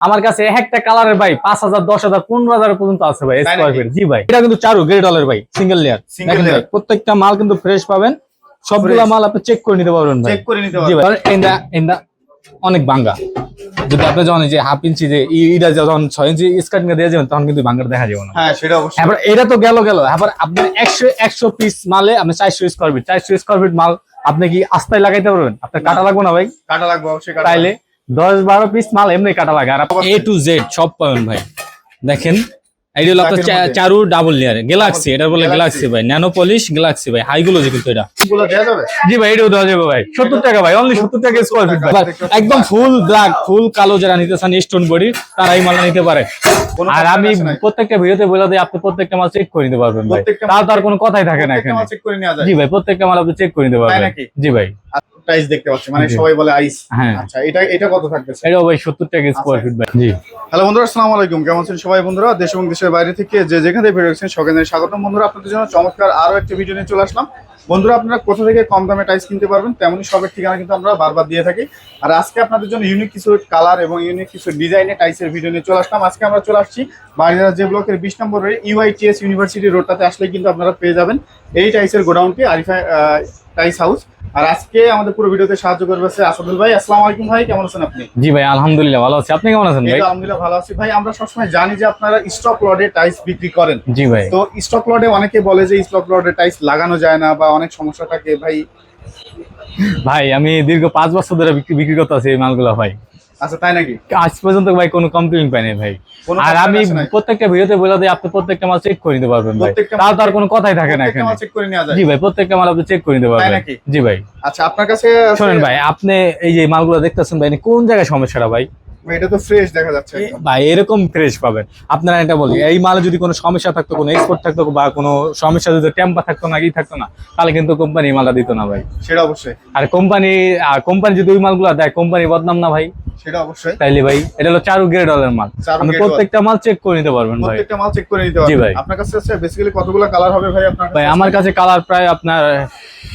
আমার কাছে এক একটা কালারের ভাই পাঁচ হাজার দশ হাজার পনেরো হাজার পর্যন্ত আছে ভাই স্কোয়ার ফিট জি ভাই। এটা কিন্তু চারু গ্রে ডলার ভাই সিঙ্গেল লেয়ার Single layer। প্রত্যেকটা মাল কিন্তু ফ্রেশ পাবেন। সবগুলা। মাল আপনি চেক করে নিতে পারবেন ভাই। চেক করে নিতে জি পারবেন। ভাই। এন্ডা এন্ডা অনেক ভাঙ্গা যদি আপনি যখন যে হাফ ইঞ্চি যে ইটা যখন ছয় ইঞ্চি স্কার্ট নিয়ে দিয়ে যাবেন তখন কিন্তু ভাঙ্গাটা দেখা যাবে না। হ্যাঁ সেটা অবশ্যই। এবার এটা তো গেল গেল। এবার আপনার একশো একশো পিস মালে আপনি চারশো স্কোয়ার ফিট চারশো স্কোয়ার ফিট মাল আপনি কি আস্তায় লাগাইতে পারবেন? আপনার কাটা লাগবে না ভাই? কাটা লাগবে অবশ্যই তাইলে দশ বারো পিস মাল এমনি কাটা লাগে আর এ টু জেড সব পাবেন ভাই। দেখেন এইটা হলো আপনার। চারু ডাবল লেয়ার গ্যালাক্সি এটা বলে। গ্যালাক্সি ভাই। ন্যানো পলিশ গ্যালাক্সি ভাই। হাইগুলো যে কিন্তু এটা। জি ভাই এটাও দেওয়া যাবে ভাই। সত্তর টাকা ভাই অনলি সত্তর টাকা স্কোয়ার ফিট। একদম ফুল ব্ল্যাক ফুল কালো যারা নিতে চান স্টোন বডি তারা এই মালটা নিতে পারে। আর আমি প্রত্যেকটা ভিডিওতে বলে দিই আপনি প্রত্যেকটা মাল চেক করে নিতে পারবেন ভাই। তাও মাল তো আর কোনো কথাই থাকে না এখানে। জি ভাই প্রত্যেকটা মাল আপনি চেক করে নিতে পারবেন। নাকি? জি ভাই। প্রাইস দেখতে পাচ্ছি মানে সবাই বলে আইস হ্যাঁ। আচ্ছা এটা এটা কত থাকতেছে এটাও ভাই সত্তর টাকা স্কোয়ার ফিট ভাই। জি। হ্যালো বন্ধুরা আসসালামু আলাইকুম। কেমন আছেন সবাই বন্ধুরা? দেশ এবং দেশের বাইরে থেকে যে যেখানে থেকে ভিডিও দেখছেন সকালে স্বাগতম। বন্ধুরা আপনাদের জন্য চমৎকার আরও একটা ভিডিও নিয়ে চলে আসলাম। বন্ধুরা আপনারা কোথা থেকে কম দামে টাইস কিনতে পারবেন তেমনই সবের ঠিকানা কিন্তু আমরা বারবার দিয়ে থাকি। আর আজকে আপনাদের জন্য ইউনিক কিছু কালার এবং ইউনিক কিছু ডিজাইনের টাইসের ভিডিও নিয়ে চলে আসলাম। আজকে আমরা চলে আসছি বাড়িদার যে ব্লকের বিশ নম্বরের ইউআইটিএস ইউনিভার্সিটি রোডটাতে আসলে কিন্তু আপনারা পেয়ে যাবেন এই টাইসের গোডাউনটি আরিফা টাইস হাউস। আর আজকে আমাদের পুরো ভিডিওতে সাহায্য করবে আছে আসাদুল ভাই। আসসালামু আলাইকুম ভাই কেমন আছেন আপনি? জি ভাই আলহামদুলিল্লাহ ভালো আছি। আপনি কেমন আছেন ভাই? আলহামদুলিল্লাহ ভালো আছি ভাই। আমরা সবসময় জানি যে আপনারা স্টক লডে টাইস বিক্রি করেন। জি ভাই। তো স্টক লডে অনেকে বলে যে স্টক লডে টাইস লাগানো যায় না বা অনেক সমস্যা থাকে ভাই। ভাই আমি দীর্ঘ পাঁচ বছর ধরে বিক্রি বিক্রি করতে আছি এই মালগুলো ভাই। আচ্ছা তাই নাকি? আজ পর্যন্ত ভাই কোনো কমপ্লেন পাইনি ভাই। আর আমি প্রত্যেকটা ভিডিওতে বলে দিই আপনি প্রত্যেকটা মাল চেক করে নিতে পারবেন ভাই। তাও মাল তো আর কোনো কথাই থাকে না এখানে। চেক করে নেওয়া যায়। জি ভাই প্রত্যেকটা মাল আপনি চেক করে নিতে পারবেন। নাকি? জি ভাই। আচ্ছা আপনার কাছে শুনেন ভাই আপনি এই যে মালগুলো দেখতেছেন ভাই কোন জায়গায় সমস্যাটা ভাই, এটা তো ফ্রেশ দেখা যাচ্ছে ভাই এরকম ফ্রেশ পাবেন। আপনারা এটা বলি এই মালে যদি কোনো সমস্যা থাকতো কোনো এক্সপোর্ট থাকতো বা কোনো সমস্যা যদি টেম্পার থাকতো না থাকতো না তাহলে কিন্তু কোম্পানি মালটা দিত না ভাই। সেটা অবশ্যই। আর কোম্পানি কোম্পানি যদি ওই মালগুলো দেয় কোম্পানি বদনাম না ভাই। সেটা অবশ্যই। তাইলে ভাই এটা হলো চারু গ্রেডলের মাল। আপনি প্রত্যেকটা মাল চেক করে নিতে পারবেন ভাই। প্রত্যেকটা মাল চেক করে নিতে জি ভাই। আপনার কাছে আছে বেসিক্যালি কতগুলো কালার হবে ভাই আপনার ভাই আমার কাছে কালার প্রায় আপনার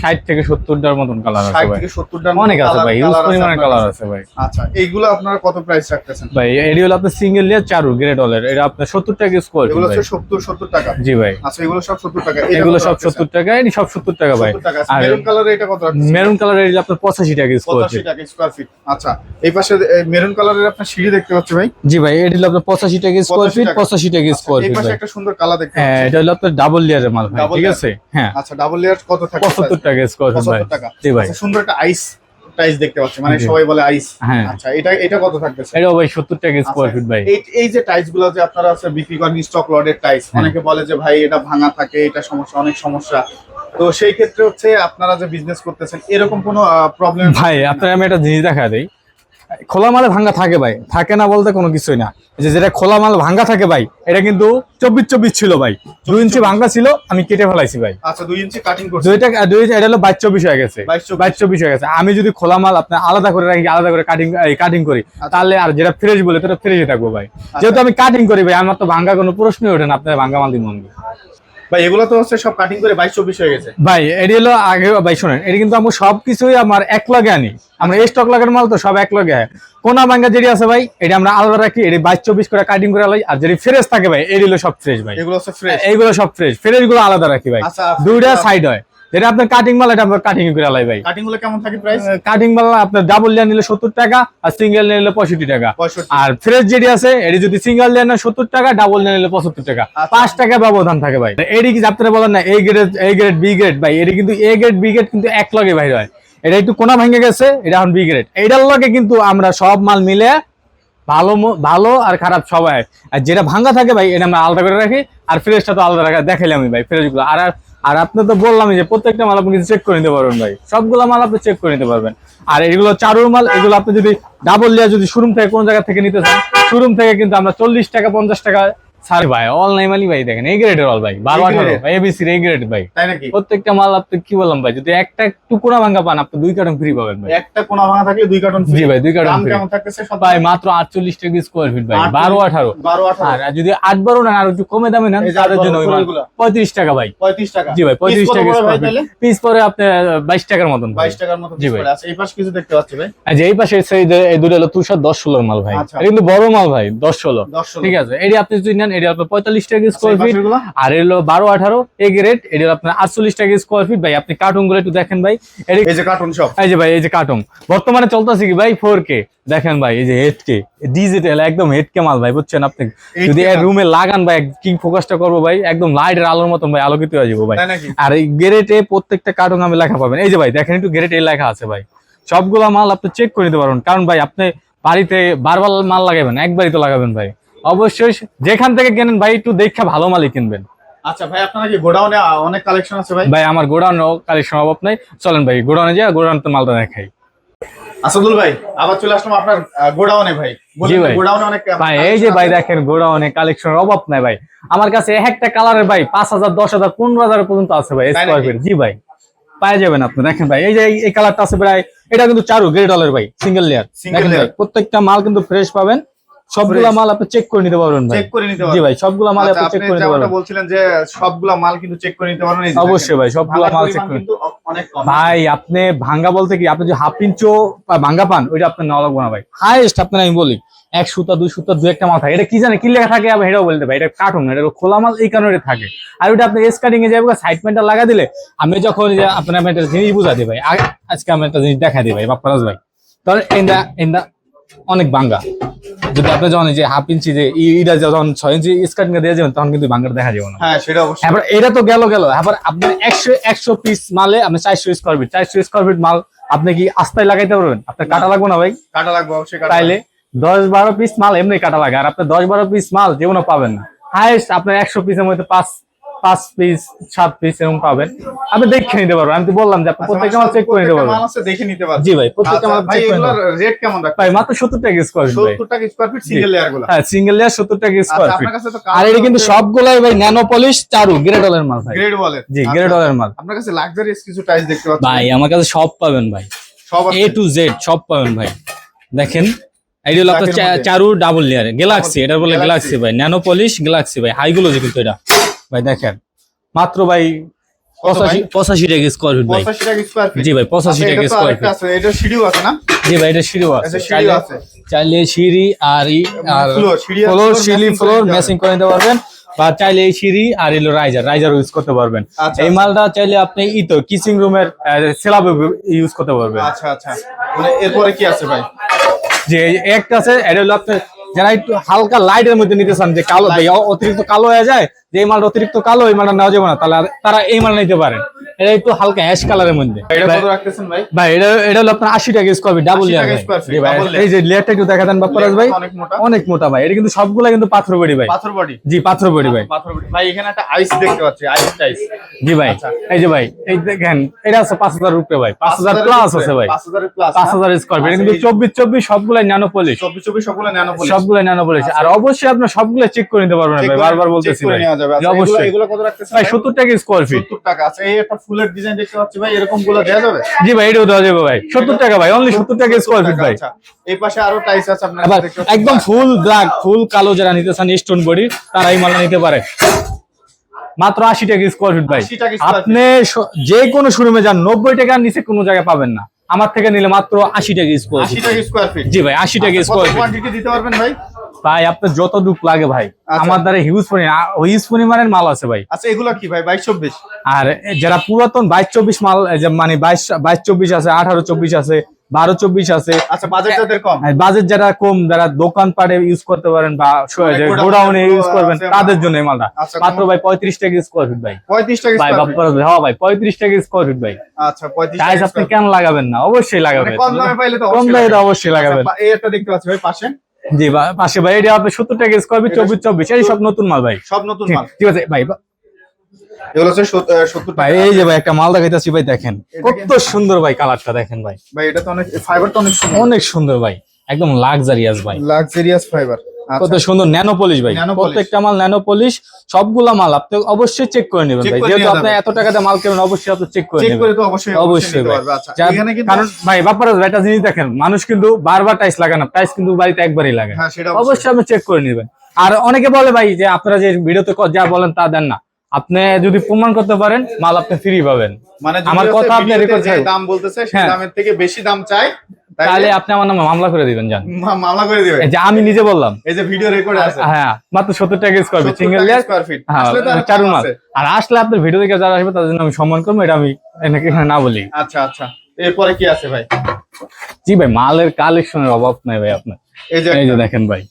ষাট থেকে সত্তরটার মতন কালার আছে 60 থেকে 70 টার অনেক আছে ভাই ইউজ পরিমাণে কালার আছে ভাই। আচ্ছা এইগুলো আপনারা কত প্রাইস রাখতেছেন। ভাই এটি হলো আপনার সিঙ্গেল লেয়ার চারু গ্রেড অলের এটা আপনার সত্তর টাকা স্কোয়ার এগুলো হচ্ছে 70 70 টাকা। জি ভাই। আচ্ছা এগুলো সব 70 টাকা। এগুলো সব সত্তর টাকা এটি সব সত্তর টাকা ভাই। আর মেরুন কালারে এটা কত রাখতেছেন? মেরুন কালার এটি আপনার পঁচাশি টাকা স্কোয়ার পঁচাশি টাকা স্কোয়ার ফিট আচ্ছা এই পাশে মেরুন কালারের আপনার সিঁড়ি দেখতে পাচ্ছি ভাই। জি ভাই এটি হলো আপনার পঁচাশি টাকা স্কোয়ার 85 ফিট টাকা। পঁচাশি টাকা স্কোয়ার এই পাশে একটা সুন্দর কালার দেখতে হ্যাঁ পাচ্ছি। এটা হলো আপনার ডাবল লেয়ারের মাল ভাই ঠিক আছে? হ্যাঁ। আচ্ছা ডাবল লেয়ার কত থাকে পঁচাত্তর টাকা স্কোয়ার ফিট ভাই। 75 টাকা। জি ভাই। আচ্ছা, সুন্দর একটা আইস টাইস দেখতে পাচ্ছি মানে সবাই বলে আইস হ্যাঁ। আচ্ছা এটা এটা কত থাকতেছে? এটা ভাই সত্তর টাকা স্কয়ার ফিট ভাই। এই এই যে টাইলসগুলো যে আপনারা আছে বিক্রি করেন স্টক লডের টাইলস হ্যাঁ। অনেকে বলে যে ভাই এটা ভাঙা থাকে এটা সমস্যা অনেক সমস্যা। তো সেই ক্ষেত্রে হচ্ছে আপনারা যে বিজনেস করতেছেন এরকম কোনো প্রবলেম ভাই আপনার আমি একটা জিনিস দেখা দেই। খোলা মালে ভাঙ্গা থাকে ভাই থাকে না বলতে কোনো কিছুই না। যে যেটা খোলা মাল ভাঙ্গা থাকে ভাই এটা কিন্তু চব্বিশ চব্বিশ ছিল ভাই। দুই ইঞ্চি ভাঙ্গা ছিল আমি কেটে ফেলাইছি ভাই। আচ্ছা দুই ইঞ্চি কাটিং দুইটা দুই এটা হলো বাইশ চব্বিশ হয়ে গেছে। বাইশ চব্বিশ হয়ে গেছে। আমি যদি খোলা মাল আপনার আলাদা করে রাখি আলাদা করে কাটিং কাটিং করি তাহলে আর যেটা ফ্রেশ বলে সেটা ফ্রেশই থাকব ভাই। যেহেতু আমি কাটিং করি ভাই আমার তো ভাঙ্গা কোনো প্রশ্নই ওঠে না আপনার ভাঙ্গা মাল দিন। ভাই এগুলো তো হচ্ছে সব কাটিং করে বাইশ চব্বিশ হয়ে গেছে। ভাই এটি হলো আগে ভাই শোনেন এটি কিন্তু আমি সবকিছুই আমার এক লগে আনি। আমরা স্টক লাগার মাল তো সব এক লগে কোনা ভাঙ্গা যেটি আছে ভাই এটি আমরা আলাদা রাখি এটি বাইশ চব্বিশ করে কাটিং করে লাই আর যেটি ফ্রেশ থাকে ভাই এটি হলো সব ফ্রেশ ভাই। এগুলো হচ্ছে ফ্রেশ এইগুলো সব ফ্রেশ ফ্রেশগুলো আলাদা রাখি ভাই। আচ্ছা, দুইটা সাইড হয়। যেটা আপনার কাটিং মাল এটা আপনার কাটিং করে লাই ভাই। কাটিংগুলো কেমন থাকে প্রাইস কাটিং মাল আপনার ডাবল লেয়ার নিলে সত্তর টাকা আর সিঙ্গেল নিলে পঁয়ষট্টি টাকা। আর ফ্রেশ যেটি আছে এটি যদি সিঙ্গেল লেয়ার নেয় সত্তর টাকা ডাবল লেয়ার নিলে পঁচাত্তর টাকা। আচ্ছা। পাঁচ টাকা ব্যবধান থাকে ভাই। এটি কি আপনারা বলেন না A grade A grade B grade ভাই এটি কিন্তু এ গ্রেড বি গ্রেড কিন্তু এক লগে বাইর হয়। এটা একটু কোনা ভেঙে গেছে এটা এখন বি গ্রেড এইটার লগে কিন্তু আমরা সব মাল মিলে ভালো ভালো আর খারাপ সবাই। আর যেটা ভাঙ্গা থাকে ভাই এটা আমরা আলাদা করে রাখি আর ফ্রেশটা তো আলাদা রাখা দেখাইলাম আমি ভাই ফ্রেশগুলো আর আর- আপনি তো বললাম যে প্রত্যেকটা মাল আপনি চেক করে নিতে পারবেন ভাই। সবগুলো মাল আপনি চেক করে নিতে পারবেন। আর এগুলো চারুর মাল, এগুলো আপনি যদি ডাবল লেয়ার যদি শোরুম থেকে কোন জায়গা থেকে নিতে চান শোরুম থেকে কিন্তু আমরা চল্লিশ টাকা, পঞ্চাশ টাকা সারি ভাই অনলাইন মালি ভাই দেখেন এই গ্রেডের অল ভাই বারো আঠারো এবিসির এই গ্রেড ভাই। তাই নাকি? প্রত্যেকটা মাল আপনি কি বললাম ভাই যদি একটা পান আপনি দুই কার্টন ফ্রি পাবেন ভাই। একটা কোনা ভাঙা থাকলে দুই কার্টন জি ভাই দুই কার্টন ফ্রি ভাই মাত্র আটচল্লিশ টাকা স্কোয়ার ফিট ভাই বারো আঠারো। আর যদি আট বারো নেন আর একটু কমে দামে নেন তাদের জন্য ওই মাল। পঁয়ত্রিশ টাকা ভাই। পঁয়ত্রিশ টাকা। জি ভাই পঁয়ত্রিশ টাকা স্কোয়ার তাহলে? পিস পরে আপনার বাইশ টাকার মতন বাইশ টাকার মতো জি ভাই। এই পাশে কিছু দেখতে পাচ্ছি ভাই। এই পাশে সেই যে এই দুটো হলো তুষার দশ ষোলোর মাল ভাই। আচ্ছা। কিন্তু বড় মাল ভাই দশ ষোলো। দশ ষোলো। ঠিক আছে। এটি আপনি যদি নেন এটি আপনার পঁয়তাল্লিশ টাকা আচ্ছা, স্কোয়ার ফিট আর এর হলো বারো আঠারো এ গ্রেড এটি আপনার আটচল্লিশ টাকা স্কোয়ার ফিট ভাই আপনি কার্টুনগুলো একটু দেখেন ভাই। এই যে কার্টুন সব। এই যে ভাই এই যে কার্টুন বর্তমানে চলতেছে কি ভাই ফোর কে দেখেন ভাই এই যে হেড কে ডিজিটাল একদম হেড কে মাল ভাই বুঝছেন আপনি? যদি। রুমে লাগান ভাই কি ফোকাসটা করব ভাই একদম লাইটের আলোর মতন ভাই আলোকিত হয়ে যাব ভাই। আর এই গ্রেটে প্রত্যেকটা কার্টুন আমি লেখা পাবেন। এই যে ভাই দেখেন একটু গ্রেটে লেখা আছে ভাই। সবগুলা মাল আপনি চেক করে নিতে পারবেন। কারণ ভাই আপনি বাড়িতে বারবার মাল লাগাবেন একবারই তো লাগাবেন ভাই। অবশ্যই যেখান থেকে কেনেন ভাই একটু দেখে ভালো মালই কিনবেন। আচ্ছা ভাই আপনার কি গোডাউনে অনেক কালেকশন আছে ভাই? ভাই আমার গোডাউন কালেকশন অভাব নাই। চলেন ভাই গোডাউনে যা গোডাউন তো মালটা দেখাই। আসাদুল ভাই আবার চলে আসলাম আপনার গোডাউনে ভাই। জি ভাই। গোডাউনে অনেক ভাই এই যে ভাই দেখেন গোডাউনে কালেকশনের অভাব নাই ভাই। আমার কাছে এক একটা কালারের ভাই পাঁচ হাজার দশ হাজার পনেরো হাজার পর্যন্ত আছে ভাই স্কোয়ার ফিট জি ভাই পাই যাবেন আপনি। দেখেন ভাই এই যে এই- কালারটা আছে প্রায় এটা কিন্তু চারু গ্রে ডলার ভাই সিঙ্গেল লেয়ার Single layer। প্রত্যেকটা মাল কিন্তু ফ্রেশ পাবেন। সবগুলা মাল আপনি চেক করে নিতে পারবেন চেক করে নিতে জি ভাই সবগুলা মাল আচ্ছা, আপনি চেক করে নিতে পারবেন। বলছিলেন যে সবগুলা মাল কিন্তু চেক করে নিতে পারবেন অবশ্যই ভাই সবগুলা মাল চেক করে ভাই আপনি ভাঙ্গা বলতে কি আপনি যদি হাফ ইঞ্চও ভাঙ্গা পান ওইটা আপনার নেওয়া লাগবে না ভাই। হাইস্ট আপনার আমি বলি এক সুতা দুই সুতা দু একটা মাল থাকে। এটা কি জানে কি লেখা থাকে আবার এটাও বলতে ভাই এটা কার্টুন এটা খোলা মাল এই কারণে থাকে। আর ওইটা আপনি এস কাটিং এ যাবে সাইড পেন্টটা লাগা দিলে আমি যখন যে আপনার আমি একটা জিনিস বুঝা দিই ভাই আজকে আমি একটা জিনিস দেখা দিই ভাই বাপ্পারাজ ভাই। তাহলে এন্দা এন্দা অনেক ভাঙ্গা। যদি আপনি যখন এই যে হাফ ইঞ্চি যে ইটা যখন ছয় ইঞ্চি স্কার্টিং দিয়ে যাবেন তখন কিন্তু ভাঙ্গার দেখা যাবে না। হ্যাঁ সেটা অবশ্যই। এবার এটা তো গেল গেল। এবার আপনি একশো একশো পিস মালে আপনি চারশো স্কোয়ার ফিট চারশো স্কোয়ার ফিট মাল আপনি কি আস্তায় লাগাইতে পারবেন? আপনার কাটা লাগবে না ভাই? কাটা লাগবে অবশ্যই তাইলে দশ বারো পিস মাল এমনি কাটা লাগে আর আপনি দশ বারো পিস মাল যেমন পাবেন না। হাইস্ট আপনার একশো পিসের মধ্যে পাঁচ পাঁচ পিস সাত পিস এরকম পাবেন। আপনি দেখে নিতে পারবেন। আমি তো বললাম যে আপনি আচ্ছা, প্রত্যেকটা মাল চেক করে নিতে পারবেন। দেখে নিতে পারবেন। জি ভাই প্রত্যেকটা আচ্ছা, মাল ভাই চেক করে রেট কেমন রাখবেন ভাই মাত্র সত্তর টাকা স্কোয়ার ফিট 70 টাকা স্কয়ার ফিট সিঙ্গেল লেয়ারগুলো। হ্যাঁ সিঙ্গেল লেয়ার সত্তর টাকা স্কোয়ার আচ্ছা ফিট আপনার কাছে তো আর এটা কিন্তু সবগুলাই ভাই ন্যানো পলিশ চারু গ্রে ডলার মাল ভাই। গ্রেড ওয়ালের জি গ্রে ডলার মাল। আপনার কাছে লাক্সারিয়াস কিছু টাইস দেখতে পাচ্ছি ভাই আমার কাছে সব পাবেন ভাই। সব এ টু জেড সব পাবেন ভাই। দেখেন এইটা হলো আপনার। চারু ডাবল লেয়ার গ্যালাক্সি এটা বলে। গ্যালাক্সি ভাই। ন্যানো পলিশ গ্যালাক্সি ভাই। হাইগুলো যে কিন্তু এটা। ভাই দেখেন। মাত্র ভাই পঁচাশি পঁচাশি টাকা স্কোয়ার ফিট ভাই? 85 টাকা স্কয়ার ফিট জি ভাই পঁচাশি আচ্ছা, টাকা এটা তো স্কোয়ার ফিট এটা সিঁড়িও আছে না? জি ভাই এটা সিঁড়িও আছে। আচ্ছা, চাইলে আছে। সিঁড়ি আর ফ্লোর সিঁড়ি করে ফ্লোর নিতে ম্যাচিং করে নিতে পারবেন। বা চাইলে এই সিঁড়ি আর এলো রাইজার রাইজার ইউজ করতে পারবেন। আচ্ছা, এই। মালটা চাইলে আপনি ই তো কিচিং রুমের সেলাব ইউজ করতে পারবেন। আচ্ছা আচ্ছা। মানে এরপরে কি আছে ভাই? যে একটা আছে এটা হলো আপনার যারা একটু হালকা লাইটের মধ্যে নিতে চান, যে কালো অতিরিক্ত কালো হয়ে যায়, যে এই মালটা অতিরিক্ত কালো, এই মালটা নেওয়া যাবে না, তাহলে তারা এই মাল নিতে পারেন। এটা একটু হালকা অ্যাশ কালারের মধ্যে। এটা কত রাখতেছেন ভাই? ভাই এটা এটা হলো আপনার আশি টাকা স্কোয়ার ফিট ডাবল লেয়ার এই যে লেয়ারটা একটু দেখা দেন বাপ্পারাজ ভাই। অনেক মোটা। অনেক মোটা ভাই এটা কিন্তু সবগুলা কিন্তু পাথর বডি ভাই। পাথর বডি। জি পাথর বডি ভাই। পাথর বডি। ভাই এখানে একটা আইস দেখতে পাচ্ছি আইস টাইস জি ভাই আচ্ছা। এই যে ভাই এই দেখেন এটা আছে পাঁচ হাজার রুপে ভাই পাঁচ হাজার প্লাস আছে ভাই। 5000 প্লাস পাঁচ হাজার স্কোয়ার ফিট কিন্তু চব্বিশ চব্বিশ সবগুলাই ন্যানো পলিশ 24 24 সবগুলো ন্যানো পলিশ সবগুলাই ন্যানো পলিশ আর অবশ্যই আপনার সবগুলো চেক করে নিতে পারবেন ভাই বারবার বলতেছি ভাই। আচ্ছা, এগুলো অবশ্যই। এগুলো কত রাখতেছেন ভাই সত্তর টাকা স্কোয়ার ফিট 70 টাকা। আছে এই একটা ফুলের ডিজাইন দেখতে পাচ্ছি ভাই এরকমগুলো দেওয়া যাবে? জি ভাই এটাও দেওয়া যাবে ভাই। সত্তর টাকা ভাই অনলি সত্তর টাকা স্কোয়ার ফিট ভাই। আচ্ছা এই পাশে আরও আছে আপনার। একদম ফুল ব্ল্যাক ফুল কালো যারা নিতে চান স্টোন বডি তারা এই মালটা নিতে পারে। মাত্র আশি টাকা স্কোয়ার ফিট ভাই। 80 টাকা square আপনি যে কোনো শোরুমে যান নব্বই টাকার নিচে কোনো জায়গায় পাবেন না। আমার থেকে নিলে মাত্র আশি টাকা স্কোয়ার 80 টাকা ফিট জি ভাই আশি টাকা স্কোয়ার ফিট দিতে পারবেন ভাই? ভাই আপনার যতটুক লাগে ভাই। আচ্ছা। আমার দ্বারা হিউজ পরিমাণ হিউজ পরিমাণের মাল আছে ভাই। আচ্ছা এগুলো কি ভাই? 22 24 আর যারা পুরাতন বাইশ চব্বিশ মাল মানে বাইশ বাইশ চব্বিশ আছে আঠারো চব্বিশ আছে বারো চব্বিশ আছে আচ্ছা বাজেট যাদের কম। বাজেট যারা কম যারা দোকান পাড়ে ইউজ করতে পারেন বা গোডাউনে ইউজ করবেন তাদের জন্য মালটা। আচ্ছা, মাত্র ভাই পঁয়ত্রিশ টাকা স্কোয়ার ফিট ভাই। 35 টাকা ভাই হ্যাঁ ভাই পঁয়ত্রিশ টাকা স্কোয়ার ফিট ভাই। আচ্ছা 35 টাইস আপনি কেন লাগাবেন না? অবশ্যই feet। লাগাবেন। মানে কম দামে পাইলে তো কম অবশ্যই দামে তো। অবশ্যই লাগাবেন। একটা দেখতে পাচ্ছি ভাই পাশে জি পাশে ভাই এটা আপনি সত্তর টাকা স্কোয়ার ফিট চব্বিশ চব্বিশ এই সব নতুন মাল ভাই। সব নতুন মাল। ঠিক আছে ভাই এগুলো হচ্ছে 70 ভাই এই যে ভাই একটা মাল দেখাইতেছি ভাই দেখেন। কত সুন্দর ভাই কালারটা দেখেন ভাই। ভাই এটা তো অনেক ফাইবারটা অনেক সুন্দর। অনেক সুন্দর ভাই একদম লাক্সারিয়াস ভাই। লাক্সারিয়াস ফাইবার কত সুন্দর ন্যানো পলিশ ভাই প্রত্যেকটা মাল ন্যানো পলিশ সবগুলা মাল আপনি অবশ্যই চেক করে নেবেন ভাই। যেহেতু আপনি এত টাকাতে মাল কেনেন অবশ্যই আপনি চেক করে নেবেন। অবশ্যই ভাই। আচ্ছা এখানে কিন্তু কারণ ভাই বাপার একটা জিনিস দেখেন মানুষ কিন্তু বারবার টাইস লাগায় না। টাইস কিন্তু বাড়িতে একবারই লাগে। হ্যাঁ সেটা অবশ্যই। আপনি চেক করে নেবেন। আর অনেকে বলে ভাই যে আপনারা যে ভিডিওতে যা বলেন তা দেন না। আপনি যদি প্রমাণ করতে পারেন মাল আপনি ফ্রি পাবেন। মানে আমার কথা আপনি ভিডিওতে record দাম বলতেছে সেই হ্যাঁ। দামের থেকে বেশি দাম চাই তাহলে আপনি আমার নামে মামলা করে দিবেন জান। মামলা করে দিবে এই যে আমি নিজে বললাম। এই যে ভিডিও রেকর্ড আছে। হ্যাঁ মাত্র সত্তর টাকা square feet single layer square feet আসলে তো আরও মাল। আসলে আপনার ভিডিও দেখে যারা আসবে তাদের জন্য আমি সম্মান করব এটা আমি এনাকে এখানে না বলি। আচ্ছা আচ্ছা। এরপরে কি আছে ভাই? জি ভাই মালের কালেকশনের অভাব নাই ভাই আপনার। এই যে এই যে দেখেন ভাই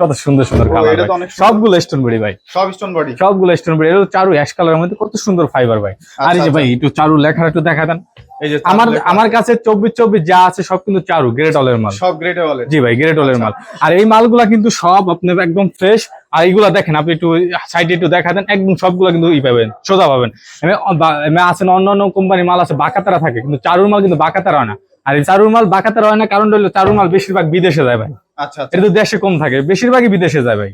কত সুন্দর সুন্দর কালার সবগুলো স্টোন বডি ভাই। সব স্টোন বডি সবগুলো স্টোন বডি এটা চারু অ্যাশ কালারের মধ্যে কত সুন্দর ফাইবার ভাই। আর এই যে আচ্ছা, ভাই একটু চারু লেখা একটু দেখা দেন। আমার আমার কাছে চব্বিশ চব্বিশ যা আছে সব কিন্তু চারু গ্রেট অলের মাল। সব বলে জি ভাই গ্রেট অলের আচ্ছা। মাল। আর এই মালগুলা কিন্তু সব আপনার একদম ফ্রেশ আর এইগুলা দেখেন আপনি একটু সাইডে একটু দেখা দেন একদম সবগুলা কিন্তু ই পাবেন সোজা পাবেন। আছেন অন্য অন্য কোম্পানির মাল আছে বাকাতারা থাকে কিন্তু চারুর মাল কিন্তু বাকাতারা হয় না। আর এই চারুর মাল বাকাতারা হয় না কারণ হলো চারুর মাল বেশিরভাগ বিদেশে যায় ভাই। আচ্ছা আচ্ছা। এটা তো দেশে কম থাকে বেশিরভাগই বিদেশে যায় ভাই।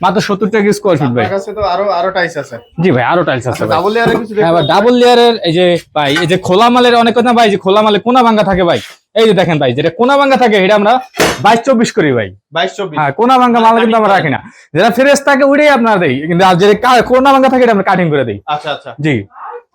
মাত্র সত্তর টাকা স্কোয়ার ফিট ভাই আপনার কাছে তো আরও আরও টাইস আছে। জি ভাই আরও টাইলস আছে ডাবল লেয়ারে কিছু হ্যাঁ ডাবল লেয়ারের এই যে ভাই এই যে খোলা মালের অনেক কথা ভাই যে খোলা মালে কোনা ভাঙ্গা থাকে ভাই? এই যে দেখেন ভাই যেটা কোনা ভাঙ্গা থাকে এটা আমরা বাইশ চব্বিশ করি ভাই। বাইশ চব্বিশ। হ্যাঁ কোনা মাল কিন্তু আমরা রাখি না। যেটা ফ্রেশ থাকে ওইটাই আপনার দেই। কিন্তু আর যেটা কোনা থাকে এটা আমরা কাটিং করে দিই। আচ্ছা আচ্ছা। জি।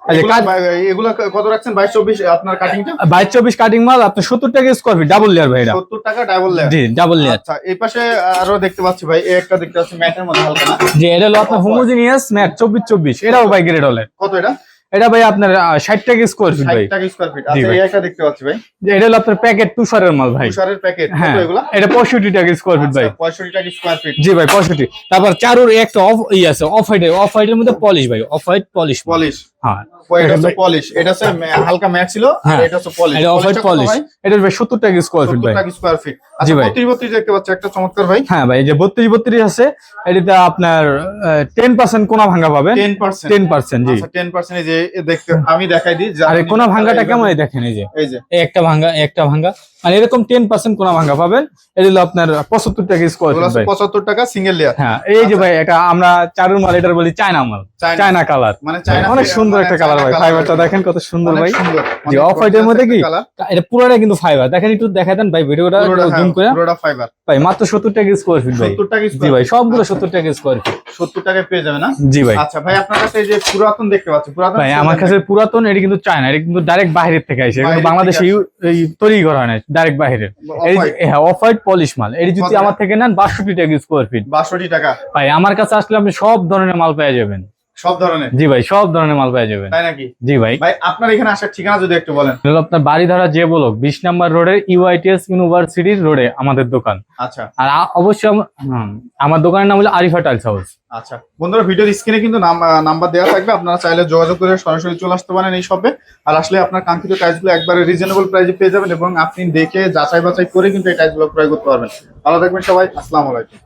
এগুলা- কত রাখছেন? বাইশ চব্বিশ আপনার কাটিংটা বাইশ চব্বিশ কাটিং মাল আপনি সত্তর টাকা স্কোয়ার ফিট ডাবল লেয়ার ভাই এটা সত্তর টাকা ডাবল লেয়ার জি ডাবল লেয়ার আচ্ছা এই পাশে আরও দেখতে পাচ্ছি ভাই এই একটা দেখতে পাচ্ছি ম্যাটের মধ্যে হালকা না? জি এটা হলো আপনার হোমোজিনিয়াস ম্যাট চব্বিশ চব্বিশ এটাও ভাই গ্রেড হলে কত এটা? এটা ভাই আপনার ষাট টাকা স্কোয়ার ফিট ভাই। টাকা স্কোয়ার ফিট আচ্ছা। এই একটা দেখতে পাচ্ছি ভাই। যে এটা হলো আপনার প্যাকেট তুষারের মাল ভাই। তুষারের প্যাকেট হ্যাঁ কত এগুলা? এটা পঁয়ষট্টি টাকা স্কোয়ার ফিট ভাই। পঁয়ষট্টি টাকা স্কোয়ার ফিট জি ভাই পঁয়ষট্টি। তারপর চারুর একটা অফ ই আছে অফ হোয়াইট অফ হোয়াইটের মধ্যে পলিশ ভাই অফ হোয়াইট পলিশ পলিশ হ্যাঁ। এটা হচ্ছে পলিশ এটা হচ্ছে হালকা ম্যাট ছিল আর। এটা হচ্ছে পলিশ এটা অফ হোয়াইট পলিশ এটা ভাই সত্তর টাকা স্কোয়ার ফিট ভাই। টাকা স্কোয়ার ফিট জি আচ্ছা ভাই। বত্রিশ বত্রিশ দেখতে পাচ্ছি একটা চমৎকার ভাই। হ্যাঁ ভাই এই যে বত্রিশ বত্রিশ আছে এটাতে আপনার টেন পার্সেন্ট কোনা ভাঙ্গা পাবেন। টেন পার্সেন্ট টেন পার্সেন্ট জি। আচ্ছা টেন পার্সেন্ট যে এ দেখতে আমি দেখাই দিই আরে কোন ভাঙ্গাটা কেমন দেখেন এই যে। এই যে। একটা ভাঙ্গা একটা ভাঙ্গা। মানে এরকম টেন পার্সেন্ট কোনা ভাঙ্গা পাবেন। এটা হলো আপনার পঁচাত্তর টাকা স্কোয়ার পঁচাত্তর টাকা সিঙ্গেল লেয়ার হ্যাঁ এই যে ভাই এটা আমরা চারুর মাল এটার বলি চায়না মাল। চায়না। কালার মানে অনেক সুন্দর মানে একটা কালার ভাই ফাইবারটা দেখেন কত সুন্দর ভাই। যে অফ হোয়াইটের gorgeous মধ্যে কি। এটা পুরোটা কিন্তু ফাইবার দেখেন একটু দেখাই দেন ভাই ভিডিওটা জুম করে। পুরোটা ফাইবার ভাই মাত্র সত্তর টাকা স্কোয়ার ফিট ভাই। সত্তর টাকা জি ভাই সবগুলো সত্তর টাকা স্কোয়ার ফিট সত্তর টাকায় পেয়ে যাবে না? জি ভাই। আচ্ছা ভাই আপনার কাছে এই যে পুরাতন দেখতে পাচ্ছি পুরাতন ভাই আমার কাছে পুরাতন এটা কিন্তু চায়না এটা কিন্তু ডাইরেক্ট বাইরের থেকে আসে বাংলাদেশে তৈরি করা হয় না ডাইরেক্ট বাহিরের হ্যাঁ অফ হোয়াইট পলিশ মাল এটি যদি আমার থেকে নেন বাষট্টি টাকা স্কোয়ার ফিট বাষট্টি টাকা। ভাই আমার কাছে আসলে আপনি সব ধরনের মাল পেয়ে যাবেন। সব ধরনের? জি ভাই সব ধরনের মাল পেয়ে যাবেন তাই নাকি? জি ভাই। ভাই আপনার এখানে আসার ঠিকানা যদি একটু বলেন। আপনার বাড়িধারা যে বলক বিশ নাম্বার রোডের ইউআইটিএস ইউনিভার্সিটির রোডে আমাদের দোকান। আচ্ছা। আর অবশ্যই আমার দোকানের নাম হলো আরিফা টাইলস হাউস। আচ্ছা। বন্ধুরা ভিডিওর স্ক্রিনে কিন্তু নাম্বার দেওয়া থাকবে। আপনারা চাইলে যোগাযোগ করে সরাসরি চলে আসতে পারেন এই শপে। আর আসলে আপনার কাঙ্ক্ষিত টাইলসগুলো একবারে রিজনেবল প্রাইসে পেয়ে যাবেন এবং আপনি দেখে যাচাই বাছাই করে কিন্তু এই টাইলসগুলো ক্রয় করতে পারবেন। ভালো থাকবেন সবাই। আসসালামু আলাইকুম।